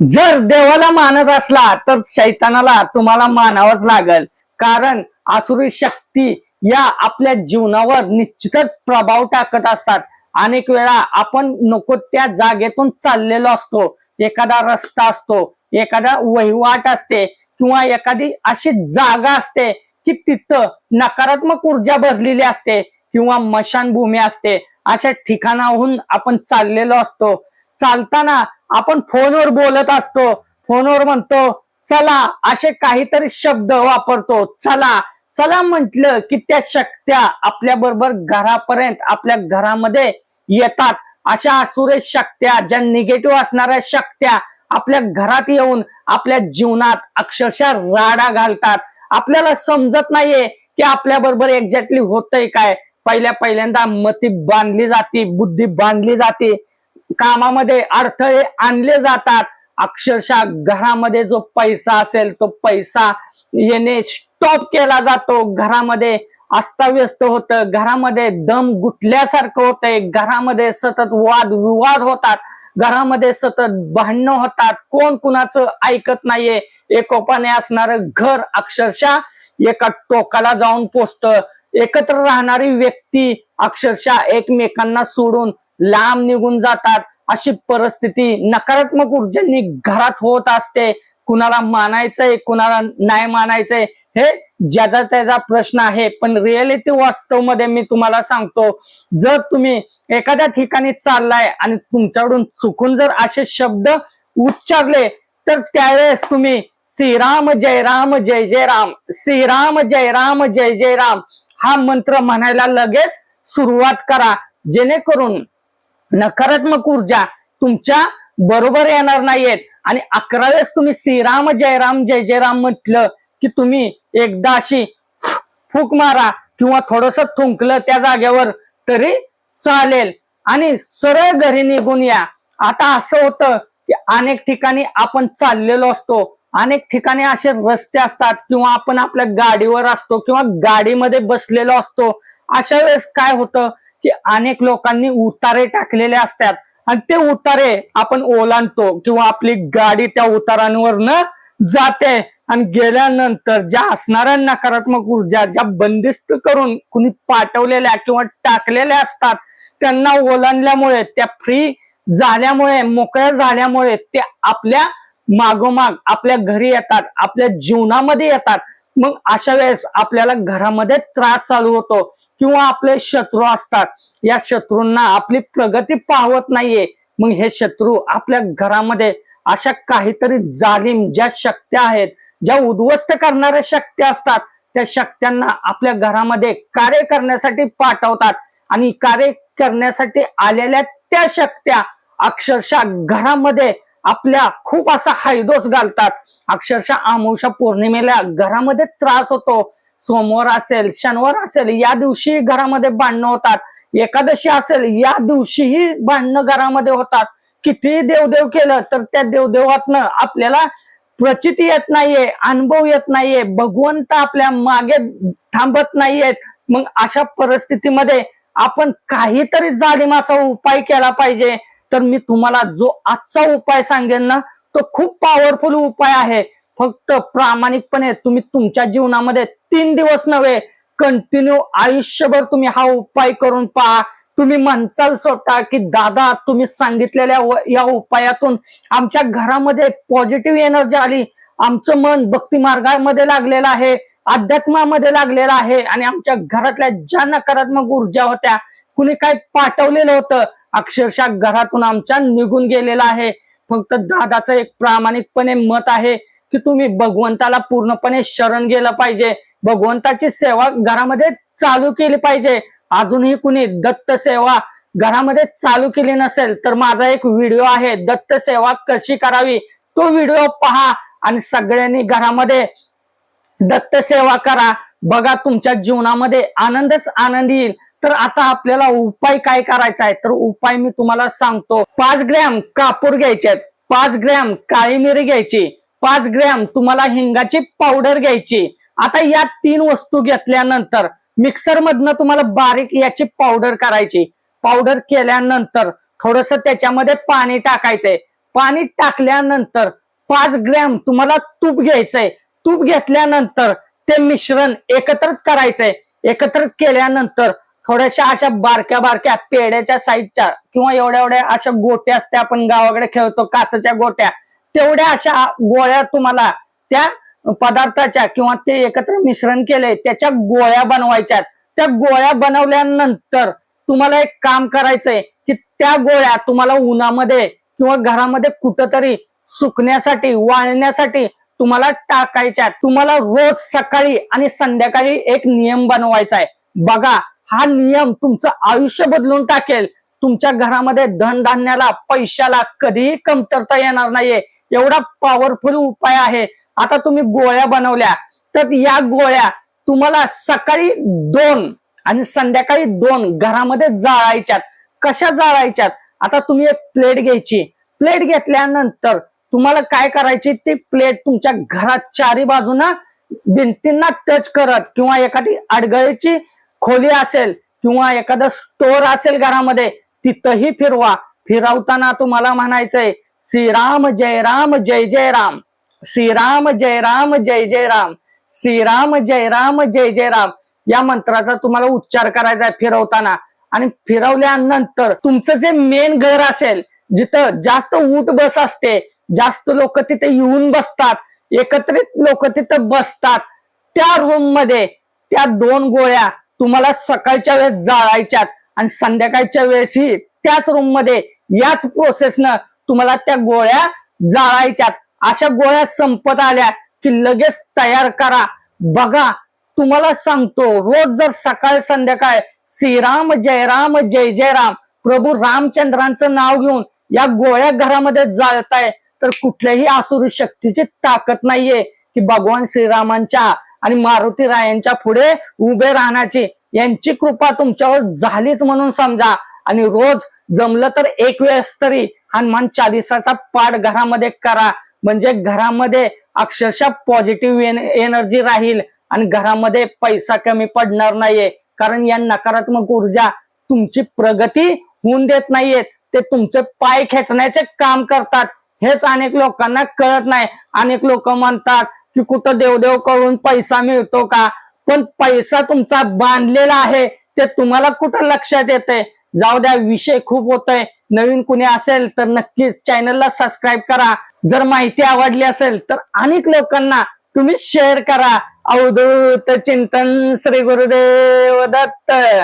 जर देवाला मानत असला तर शैतानाला तुम्हाला मानावंच लागल. कारण आसुरी शक्ती या आपल्या जीवनावर निश्चितच प्रभाव टाकत असतात. अनेक वेळा आपण नको त्या जागेतून चाललेलो असतो. एखादा रस्ता असतो एखादा वहिवाट असते किंवा एखादी अशी जागा असते की तिथं नकारात्मक ऊर्जा भरलेली असते किंवा मशानभूमी असते. अशा ठिकाणाहून आपण चाललेलो असतो. चालताना आपण फोनवर बोलत असतो. फोनवर म्हणतो चला असे काहीतरी शब्द वापरतो. चला चला म्हटलं की त्या शक्त्या आपल्या बरोबर घरापर्यंत आपल्या घरामध्ये येतात. अशा असुरे शक्त्या ज्या निगेटिव्ह असणाऱ्या शक्त्या आपल्या घरात येऊन आपल्या जीवनात अक्षरशः राडा घालतात. आपल्याला समजत नाहीये की आपल्या बरोबर एक्झॅक्टली होतंय काय. पहिल्या पहिल्यांदा मती बांधली जाते बुद्धी बांधली जाते. कामामध्ये अडथळे आणले जातात. अक्षरशः घरामध्ये जो पैसा असेल तो पैसा येणे स्टॉप केला जातो. घरामध्ये अस्ताव्यस्त होतं. घरामध्ये दम गुटल्यासारखं होतंय. घरामध्ये सतत वाद विवाद होतात. घरामध्ये सतत भांडणं होतात. कोण कुणाचं ऐकत नाहीये. एकोपाने असणारं घर अक्षरशः एका टोकाला जाऊन पोचतं. एकत्र राहणारी व्यक्ती अक्षरशः एकमेकांना सोडून लांब निघून जातात. अशी परिस्थिती नकारात्मक ऊर्जांनी घरात होत असते. कुणाला मानायचंय कुणाला नाही मानायचंय हे ज्याचा त्याचा प्रश्न आहे. पण रिअलिटी वास्तवमध्ये मी तुम्हाला सांगतो जर तुम्ही एखाद्या ठिकाणी चाललाय आणि तुमच्याकडून चुकून जर असे शब्द उच्चारले तर त्यावेळेस तुम्ही श्रीराम जय राम जय जय राम श्रीराम जय राम जय जय राम हा मंत्र म्हणायला लगेच सुरुवात करा. जेणेकरून नकारात्मक ऊर्जा तुमच्या बरोबर येणार नाहीयेत. आणि अकरा वेळेस तुम्ही श्रीराम जयराम जय जयराम म्हटलं की तुम्ही एकदा अशी फूक मारा किंवा थोडस थुंकलं त्या जागेवर तरी चालेल. आणि सरळ घरी निघून या. आता असं होतं की अनेक ठिकाणी आपण चाललेलो असतो. अनेक ठिकाणी असे रस्ते असतात किंवा आपण आपल्या गाडीवर असतो किंवा गाडीमध्ये बसलेलो असतो. अशा वेळेस काय होतं? की अनेक लोकांनी उतारे टाकलेले असतात. आणि ते उतारे आपण ओलांडतो किंवा आपली गाडी त्या उतारांवर न जाते. आणि गेल्यानंतर ज्या असणाऱ्या नकारात्मक ऊर्जा ज्या बंदिस्त करून कुणी पाठवलेल्या किंवा टाकलेल्या असतात त्यांना ओलांडल्यामुळे त्या फ्री झाल्यामुळे मोकळ्या झाल्यामुळे ते आपल्या मागोमाग आपल्या घरी येतात आपल्या जीवनामध्ये येतात. मग अशा वेळेस आपल्याला घरामध्ये त्रास चालू होतो. किंवा आपले शत्रू असतात. या शत्रूंना आपली प्रगती पाहवत नाहीये. मग हे शत्रू आपल्या घरामध्ये अशा काहीतरी जालिम ज्या शक्त्या आहेत ज्या उद्ध्वस्त करणाऱ्या शक्त्या असतात त्या शक्त्यांना आपल्या घरामध्ये कार्य करण्यासाठी पाठवतात. आणि कार्य करण्यासाठी आलेल्या त्या शक्त्या अक्षरशः घरामध्ये आपल्या खूप असा हैदोस घालतात. अक्षरशः अमावस्या पौर्णिमेला घरामध्ये त्रास होतो. सोमवार असेल शनिवार असेल या दिवशी घरामध्ये भांडणं होतात. एकादशी असेल या दिवशीही भांडणं घरामध्ये होतात. किती देवदेव केलं तर त्या देवदेवातनं आपल्याला प्रचिती येत नाहीये अनुभव येत नाहीये. भगवंत आपल्या मागे थांबत नाहीयेत. मग अशा परिस्थितीमध्ये आपण काहीतरी जालिम असा उपाय केला पाहिजे. तर मी तुम्हाला जो आजचा उपाय सांगेन ना तो खूप पॉवरफुल उपाय आहे. फक्त प्रामाणिकपणे तुम्ही तुमच्या जीवनामध्ये तीन दिवस नव्हे कंटिन्यू आयुष्यभर तुम्ही हा उपाय करून पहा. तुम्ही म्हणचाल स्वतः की दादा तुम्ही सांगितलेल्या या उपायातून आमच्या घरामध्ये पॉझिटिव्ह एनर्जी आली. आमचं मन भक्ती मार्गामध्ये लागलेलं आहे अध्यात्मामध्ये लागलेलं आहे आणि आमच्या घरातल्या ज्या नकारात्मक ऊर्जा होत्या कुणी काय पाठवलेलं होतं अक्षरशः घरातून आमच्या निघून गेलेलं आहे. फक्त दादाचं एक प्रामाणिकपणे मत आहे की तुम्ही भगवंताला पूर्णपणे शरण गेलं पाहिजे. भगवंताची सेवा घरामध्ये चालू केली पाहिजे. अजूनही कुणी दत्त सेवा घरामध्ये चालू केली नसेल तर माझा एक व्हिडिओ आहे. दत्त सेवा कशी करावी? तो व्हिडिओ पहा आणि सगळ्यांनी घरामध्ये दत्त सेवा करा. बघा तुमच्या जीवनामध्ये आनंदच आनंद येईल. तर आता आपल्याला उपाय काय करायचा आहे? तर उपाय मी तुम्हाला सांगतो. पाच ग्रॅम कापूर घ्यायचे पाच ग्रॅम काळी मिरी घ्यायची. पाच ग्रॅम तुम्हाला हिंगाची पावडर घ्यायची. आता या तीन वस्तू घेतल्यानंतर मिक्सर मधनं तुम्हाला बारीक याची पावडर करायची. पावडर केल्यानंतर थोडस त्याच्यामध्ये पाणी टाकायचंय. पाणी टाकल्यानंतर पाच ग्रॅम तुम्हाला तूप घ्यायचंय. तूप घेतल्यानंतर ते मिश्रण एकत्रित करायचंय. एकत्रित केल्यानंतर थोड्याशा अशा बारक्या बारक्या पेड्याच्या साईजच्या किंवा एवढ्या एवढ्या अशा गोट्या असत्या आपण गावाकडे खेळतो काचच्या गोट्या. तेवढ्या अशा गोळ्या तुम्हाला त्या पदार्थाच्या किंवा ते एकत्र मिश्रण केले त्याच्या गोळ्या बनवायच्या त्या गोळ्या बनवल्यानंतर तुम्हाला एक काम करायचंय की त्या गोळ्या तुम्हाला उन्हामध्ये किंवा घरामध्ये कुठंतरी सुकण्यासाठी वाळण्यासाठी तुम्हाला टाकायच्या. तुम्हाला रोज सकाळी आणि संध्याकाळी एक नियम बनवायचा आहे बघा हा नियम तुमचं आयुष्य बदलून टाकेल. तुमच्या घरामध्ये धनधान्याला पैशाला कधीही कमतरता येणार नाहीये. एवढा पॉवरफुल उपाय आहे. आता तुम्ही गोळ्या बनवल्या. तर या गोळ्या तुम्हाला सकाळी दोन आणि संध्याकाळी दोन घरामध्ये जाळायच्यात. कशा जाळायच्यात? आता तुम्ही एक प्लेट घ्यायची. प्लेट घेतल्यानंतर तुम्हाला काय करायची? ती प्लेट तुमच्या घरात चारी बाजूना भिंतींना टच करत किंवा एखादी अडगळीची खोली असेल किंवा एखादं स्टोर असेल घरामध्ये तिथंही फिरवा. फिरवताना तुम्हाला म्हणायचंय श्रीराम जय राम जय जय राम. श्रीराम जय राम जय जय राम. श्रीराम जय राम जय जय राम. या मंत्राचा तुम्हाला उच्चार करायचा आहे फिरवताना. आणि फिरवल्यानंतर तुमचं जे मेन घर असेल जिथं जास्त उठ बस असते जास्त लोक तिथे येऊन बसतात एकत्रित लोक तिथं बसतात त्या रूममध्ये त्या दोन गोळ्या तुम्हाला सकाळच्या वेळेस जाळायच्यात आणि संध्याकाळच्या वेळेसही त्याच रूममध्ये याच प्रोसेसनं तुम्हाला त्या गोळ्या जाळायच्यात. अशा गोळ्या संपत आल्या की लगेच तयार करा. बघा तुम्हाला सांगतो रोज जर सकाळ संध्याकाळ श्रीराम जय राम जय जय राम प्रभू रामचंद्रांचं नाव घेऊन या गोळ्या घरामध्ये जाळताय तर कुठल्याही आसुरी शक्तीची ताकद नाहीये की भगवान श्रीरामांच्या आणि मारुती रायांच्या पुढे उभे राहण्याची. यांची कृपा तुमच्यावर झालीच म्हणून समजा. आणि रोज जमलं तर एक वेळेस तरी हनुमान चालिसाचा पाठ घरामध्ये करा. म्हणजे घरामध्ये अक्षरशः पॉझिटिव्ह एनर्जी राहील आणि घरामध्ये पैसा कमी पडणार नाहीये. कारण या नकारात्मक ऊर्जा तुमची प्रगती होऊन देत नाहीयेत ते तुमचे पाय खेचण्याचे काम करतात. हेच अनेक लोकांना कळत नाही. अनेक लोक म्हणतात की कुठं देवदेव करून पैसा मिळतो का? पण पैसा तुमचा बांधलेला आहे. ते तुम्हाला कुठं लक्षात येते जाऊ द्या विषय खूप होतोय. नवीन कुणी असेल तर नक्कीच चॅनलला सबस्क्राईब करा. जर माहिती आवडली असेल तर अनेक लोकांना तुम्ही शेअर करा. अवधूत चिंतन श्री गुरुदेव दत्त.